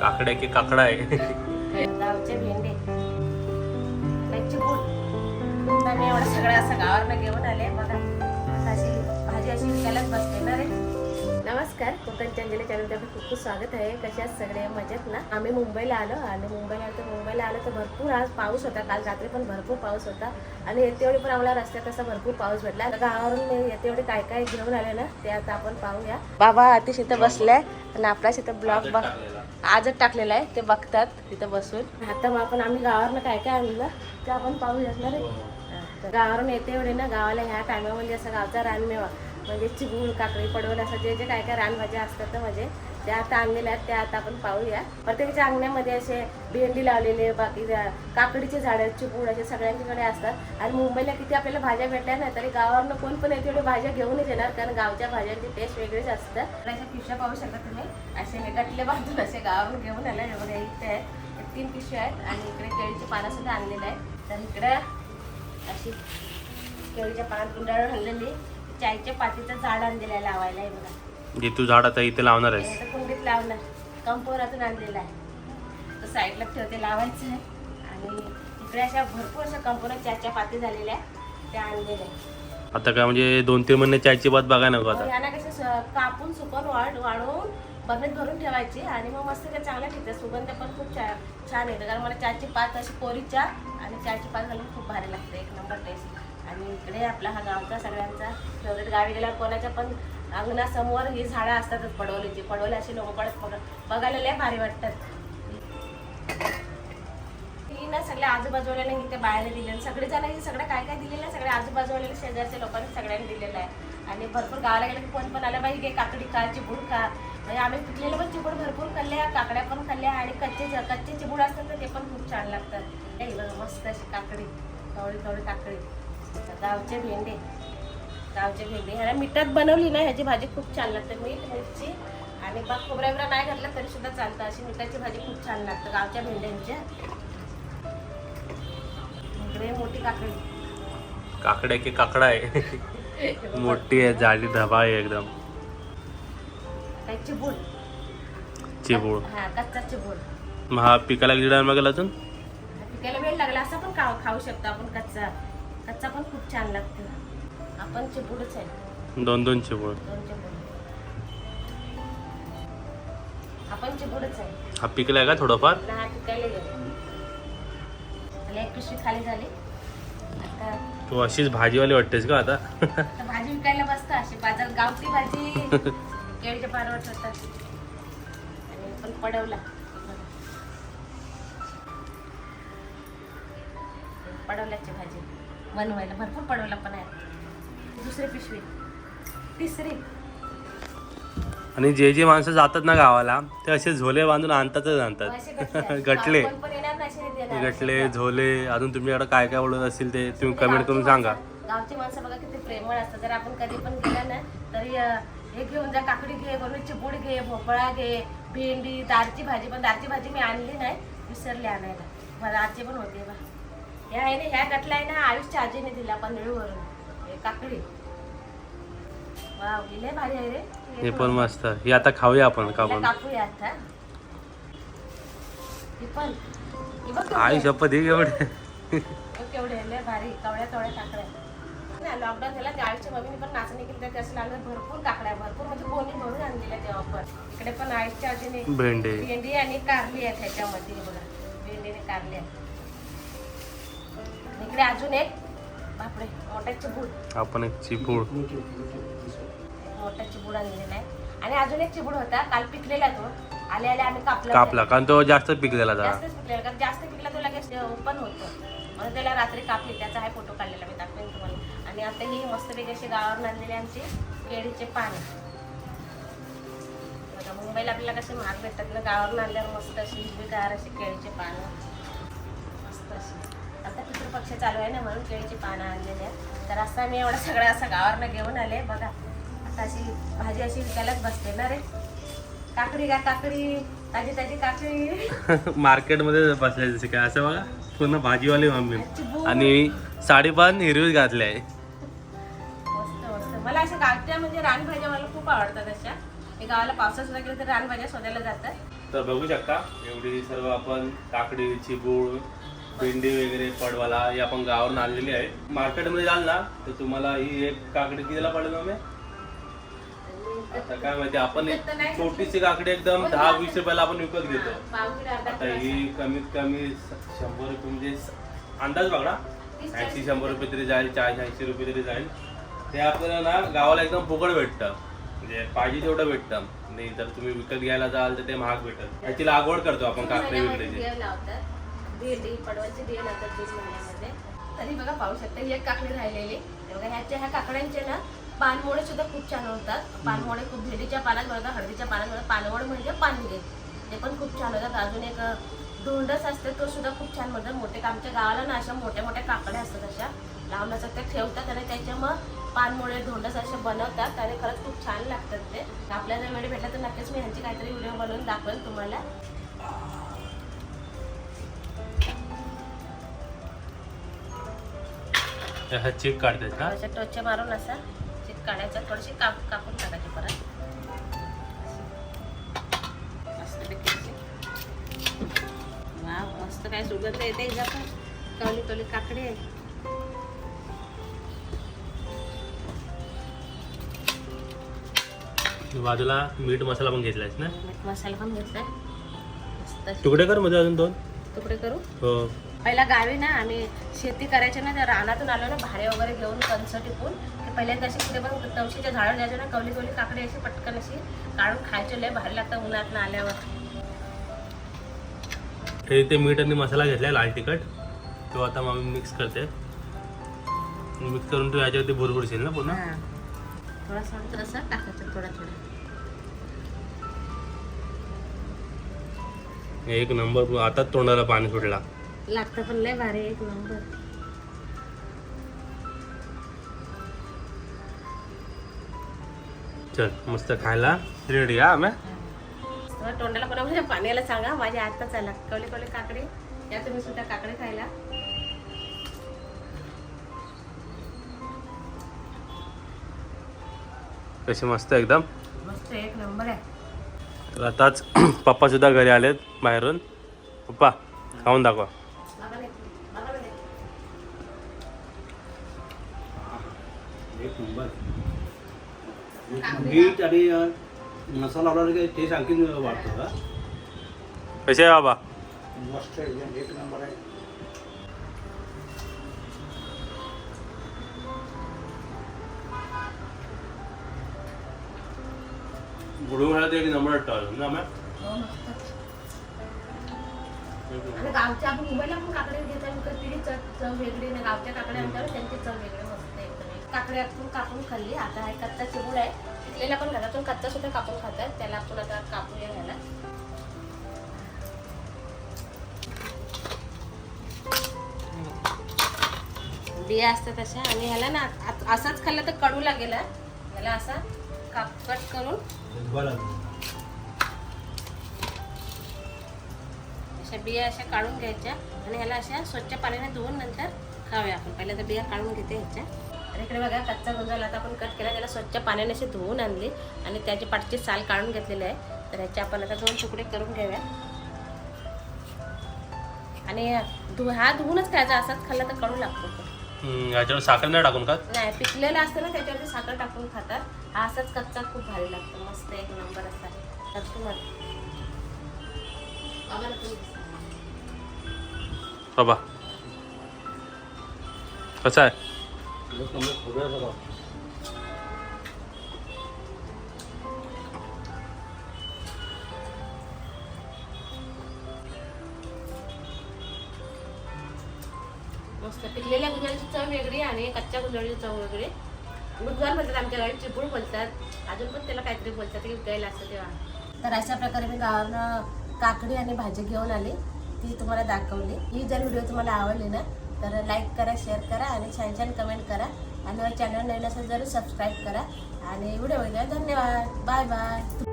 काकडा की काकडा आहे. गावचे भेंडे. मी एवढं सगळं असं गावावरनं घेऊन आले. बघा आता अशी भाजी अशी विकायलाच बसते ना रे. नमस्कार कोकण चंदेला चॅनलमध्ये आपलं खूप खूप स्वागत आहे. कशात सगळे? मजेत ना? आम्ही मुंबईला आलो. आणि मुंबईला आलो तर मुंबईला आलो तर भरपूर आज पाऊस होता. काल रात्री पण भरपूर पाऊस होता. आणि येतेवढी पण आम्हाला रस्त्यात असा भरपूर पाऊस भेटला. गावावरून मी येतेवढी काय काय घेऊन आले ना ते आता आपण पाहूया. बाबा अतिश इथं बसलाय आणि आपलाच इथं ब्लॉग बघ आजच टाकलेलं आहे ते बघतात तिथं बसून. आता मग आपण आम्ही गावावरनं काय काय आणलं ते आपण पाहू शकणार आहे. गावावरून येते एवढे ना गावाला ह्या टायमामध्ये असं गावचा रानमेवा म्हणजे चिबूळ काकडी पडवल असं जे जे काय काय रानभाज्या असतात ना म्हणजे त्या आता आणलेल्या आहेत त्या आता आपण पाहूया. प्रत्येकाच्या अंगण्यामध्ये असे भेंडी लावलेले बाकी काकडीचे झाडं चिपूड असे सगळ्यांच्याकडे असतात. आणि मुंबईला किती आपल्याला भाज्या भेटल्या नाही तरी गावावरनं कोण पण येते एवढे भाज्या घेऊनच येणार कारण गावच्या भाज्यांची टेस्ट वेगळीच असतं. तर अशा पिशव्या पाहू शकता तुम्ही. असे हे गटले बांधून असे गावावर घेऊन आले हे इथे आहे तीन पिशव्या आहेत आणि इकडे केळीची पानं सुद्धा आणलेलं आहे तर इकडे अशी केळीच्या पानात गुंडाळून आणलेली. चायच्या पातीचं झाड आणलेलं आहे लावायला आहे बघा. जे तू झाड आता इथे लावणार हे आहेस कुंडीत लावणार. कंपोरातून आणलेलं आहे. तर साईडला ठेवते लावायचं आहे. आणि इकडे अशा भरपूर अशा कंपोरात चायच्या पाती झालेल्या आहे त्या आणलेल्या आहे आता काय म्हणजे दोन तीन महिने चायची बात बघा नको आता. यांना कसे स- कापून सुकून वाढ वाढवून बरणीत भरून ठेवायची. आणि मग मस्त त्या चांगल्या ठेवते. सुगंध पण खूप छान छान येतं. कारण मला चहाची पात अशी कोरी चहा आणि चहाची पात घालून खूप भारी लागते. एक नंबर टेस्ट आणि इकडे आपला हा गावचा सगळ्यांचा फेवरेट गावी गेल्यावर कोणाच्या पण अंगणासमोर ही झाडं असतातच पडवलीची. पडवली अशी लोंबकळत बघायला लय भारी वाटतात. ही ना सगळ्या आजूबाजूवाल्याने इथे बाहेर दिले सगळे जण हे सगळं काय काय दिलेलं आहे? सगळ्या आजूबाजूवाल्या शेजारच्या लोकांनी सगळ्यांनी दिलेलं आहे. आणि भरपूर गावाला गेलं की कोण पण आलं बाई काकडी खा चिबूड खा. म्हणजे आम्ही पिकलेलं पण चिबूड भरपूर खाल्ले काकड्या पण खाल्ल्या आणि कच्चे कच्चे चिबूड असतात तर ते पण खूप छान लागतात. मस्त अशी काकडी कवळी कवळी काकडी. गावचे भेंडे. गावचे भेंडे ह्याला मिठात बनवली ना ह्याची भाजी खूप छान लागते मीठ मिरची आणि बघ खोबऱ्या बिबऱ्या नाही घातलं तरी सुद्धा चालतं. अशी मिठाची भाजी खूप छान लागतं गावच्या भेंड्यांच्या इकडे मोठी काकडी. काकड्या की काकडा आहे मोठी आहे जाडी धबा आहे एकदम चिबूड चिबूळ. हा कच्चा चिबूड मग हा पिकाला गिडा मग अजून? पिकायला वेळ लागला. असं पण खाऊ शकतो आपण कच्चा. कच्चा पण खूप छान लागतो. आहे दोन दोन चिबूळ दोन आपण आहे हा पिकलाय का थोडंफार? ना पिकायला गेलो. आणि एक पिशवी खाली झाली. आता तू अशीच भाजीवाली वाटतेस का आता? आता भाजी विकायला बसतं. अशी बाजार गावठी भाजी केळीच्या पारवट होतात आणि पण पडवला. पडवल्याची भाजी. बनवायला. भरपूर पडवला पण आहे. दुसरी पिशवी. तिसरी. आणि जे जे माणसं जातात ना गावाला ते असे झोले बांधून आणतातच आणतात. गटले. गटले. झोले अजून तुमच्याकडे काय काय ओळख असेल ते तुम्ही कमेंट करून सांगा. गावची माणसं बघा किती प्रेमळ असतात. जर आपण कधी पण गेलं ना तरी हे घेऊन जा काकडी घे बरोबर चिपूड घे भोपळा घे भेंडी दारची भाजी. पण दारची भाजी मी आणली नाही विसरली आणायला. मला दारची पण होती बा. ह्या आहे ना ह्या गटला आहे ना आयुषच्या आजीने दिला पनवेळवरून हे काकडी वाव ही लय भारी आहे रे. पण मस्त. हे आता खाऊया आपण ही पण. ही आई. शपथ हे एवढे केवढे लॉकडाऊन झाला मम्मीने पण नाचणी केली तर त्याचं लागलं भरपूर काकड्या भरपूर म्हणजे कोणी भरून आणलेल्या तेव्हा पण. इकडे पण आईच्या आजीने भेंडे. भेंडी आणि कारली आहे त्याच्यामध्ये बघा. भेंडी आणि कारली आहे इकडे अजून एक चिबूड आपण एक चिपूळ मोठा चिबूड आणलेला आहे. आणि अजून एक चिबूड होता काल पिकलेला तो. आले आले आम्ही कापला. कापला कारण तो जास्त पिकलेला जरा जास्तच पिकलेला कारण जास्त पिकला तो लगेच ओपन होतो. म्हणून त्याला रात्री कापली त्याचा हा फोटो काढलेला मी दाखवेन तुम्हाला. आणि आता ही मस्तपैकी अशी गावावर आणलेली आमची केळीचे पान. बघा मुंबईला आपल्याला कसे महाग भेटतात ना गावावरून आणल्यावर मस्त अशी हिरवीगार अशी केळीचे पानं. मस्त अशी. आता पितृपक्ष चालू आहे ना म्हणून केळीची पानं आणलेली आहेत तर असं मी एवढं सगळं असं गावावरनं घेऊन आले. बघा आता अशी भाजी अशी विकायलाच बसते ना रे. काकडी का काकडी. ताजी ताजी काकडी. मार्केटमध्ये बसले जसे काय असं बघा. पूर्ण भाजीवाली मम्मी. आणि साडी पण हिरवीच घातली आहे. मस्त मस्त. मला अशा गावठ्या म्हणजे रानभाज्या मला खूप आवडतात अशा. हे गावाला सुद्धा गेलं तर रानभाज्या शोधायला जातात. तर बघू शकता एवढी सर्व आपण काकडी चिबूळ भेंडी वगैरे पडवाला ही आपण गावावरून आणलेली आहे. मार्केटमध्ये जाल ना तर तुम्हाला ही एक काकडी कितीला पडेल मग आता काय माहिती आपण एक छोटीशी काकडी एकदम दहा वीस रुपयाला आपण विकत घेतो. आता ही कमीत कमी शंभर रुपये म्हणजे अंदाज बघा. ऐंशी शंभर रुपये तरी जाईल चारशे ऐंशी रुपये तरी जाईल. ते आपल्याला ना गावाला एकदम फुकट भेटतं. म्हणजे पाहिजे तेवढं भेटतं. नाही तर तुम्ही विकत घ्यायला जाल तर ते महाग भेटत. याची लागवड करतो आपण काकडी महिन्यामध्ये विकण्याची. भेंडी पडवलची बिया लावतात जून महिन्यामध्ये. तरी बघा पाहू शकता ही एक काकडी राहिलेली. बघा ह्याच्या ह्या काकड्यांचे ना पानमोळे सुद्धा खूप छान होतात. पानमोळे खूप भेंडीच्या पानात मिळतात हळदीच्या पानात मिळतात पानवड म्हणजे पानगे ते पण खूप छान होतात. अजून एक धोंडस असते तो सुद्धा खूप छान म्हणतात मोठे आमच्या गावाला ना अशा मोठ्या मोठ्या काकड्या असतात अशा. लावून असतात त्या ठेवतात आणि त्याच्या मग पानमुळे धोंडस असे बनवतात. आणि खरंच खूप छान लागतात ते. आपल्याला वेळ भेटला तर नक्कीच मी ह्यांची काहीतरी व्हिडिओ बनवून दाखवेल तुम्हाला. ह्या चेक काढतात का अशा टोचे मारून असा चिक काढायचा थोडीशी काप कापून टाकायची परत. वाव मस्त काय सुगंध येते जातं कवली कवली काकडी आहे. बाजूला मीठ मसाला पण घेतलायस ना? मीठ मसाला पण घेतलाय. मस्त तुकडे कर मध्ये अजून दोन. तुकडे करू? हो. पहिला गावी ना आम्ही शेती करायचे ना त्या रानातून आलो ना भारे वगैरे घेऊन कंच टिपून. की पहिल्यांदा अशी कुठे पण तवशीच्या झाडावर जायचं ना कवली कवली काकडी अशी पटकन अशी काढून खायचे लय भारी लागतं उन्हात आल्यावर हे ते मीठ आणि मसाला घेतलाय लाल तिखट. तो आता मग मिक्स करते. मिक्स करून तू याच्यावरती भुरभुरशील ना पुन्हा. थोडासा थोडासा टाकायचं थोडा थोडा. एक नंबर आता तोंडाला पाणी सुटला. लागतं पण लय भारी एक नंबर चल मस्त खायला. रेडी हा आम्ही? तोंडाला म्हणजे पाण्याला सांगा. माझ्या आता चला. कवले कवले काकडे. या तुम्ही सुद्धा काकडे खायला. कसे मस्त एकदम? मस्त एक नंबर आहे. तर आताच पप्पा सुद्धा घरी आलेत बाहेरून. पप्पा खाऊन दाखवा. मीठ आणि मसाला लावला की टेस्ट आणखीन वाढतो का? कसे आहे बाबा. मस्त एकदम एक नंबर आहे. बुडून खायला ते एक नंबर वाटतं ना हो, गावच्या आपण मुंबईला पण काकडे घेतात विकत ती चव चव वेगळी ना गावच्या काकड्या आणतात त्यांची चव वेगळी मस्त एकदम. काकडे आपण कापून खाल्ली. आता हा कच्चा चिबूड आहे. पिकलेला पण खातात पण कच्चा सुद्धा कापून खातात. त्याला आपण आता कापूया घ्यायला बिया असतात अशा आणि ह्याला ना असाच खाल्ला तर कडू लागेल. ह्याला असा काप कट करून अशा बिया अशा काढून घ्यायच्या. आणि ह्याला अशा स्वच्छ पाण्याने धुवून नंतर खाऊया आपण. पहिल्या तर बिया काढून घेते ह्याच्या. आणि इकडे बघा कच्चा गुंजाला आता आपण कट केला त्याला स्वच्छ पाण्याने अशी धुवून आणली आणि त्याची पाठची साल काढून घेतलेली आहे. तर ह्याचे आपण आता दोन तुकडे करून घेऊया. आणि धु हा धुवूनच खायचा असाच खाल्ला तर कडू लागतो. याच्यावर साखर नाही टाकून का नाही पिकलेला असतं ना त्याच्यावरती साखर टाकून खातात. हा असाच कच्चा खूप भारी लागतो. मस्त एक नंबर असा तर तुम्हाला बाबा कसा आहे? मस्त पिकलेल्या गुजराची चव वेगळी आणि कच्च्या गुजराची चव वेगळी. गुजगार म्हणतात आमच्या गावी चिपूड बोलतात. अजून पण त्याला काहीतरी बोलतात की विकायला असतं तेव्हा. तर अशा प्रकारे मी गावानं काकडी आणि भाजी घेऊन आली. ती तुम्हाला दाखवली. ही जर व्हिडिओ तुम्हाला आवडली ना तर लाईक करा शेअर करा आणि छान छान कमेंट करा. आणि चॅनल नवीन असेल जरूर सबस्क्राईब करा. आणि व्हिडिओ बघितल्यावर धन्यवाद. Bye bye